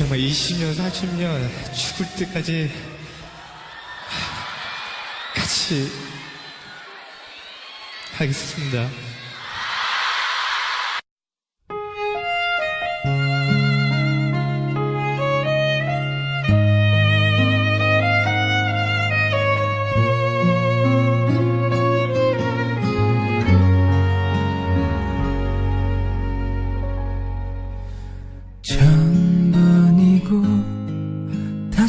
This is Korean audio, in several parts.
정말 20년, 30년 죽을 때까지 같이 하겠습니다.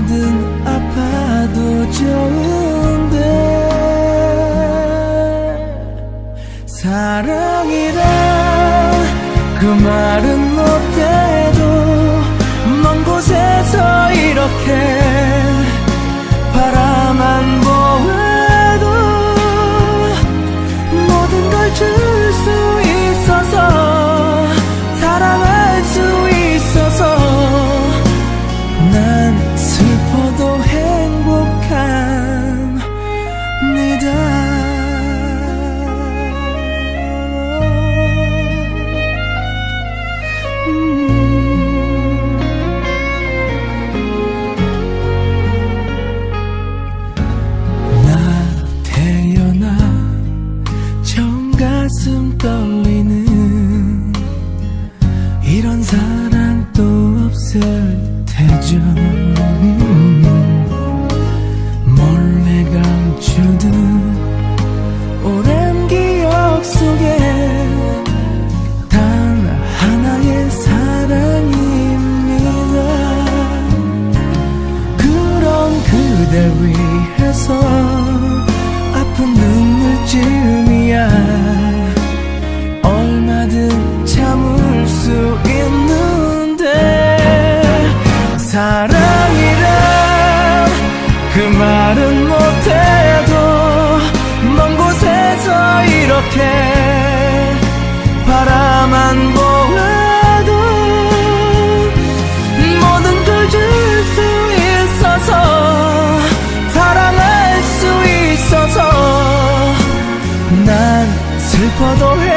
얼마든 아파도 좋은데 사랑이란 그 말은 못해 이런 사랑 또 없을 테죠 사랑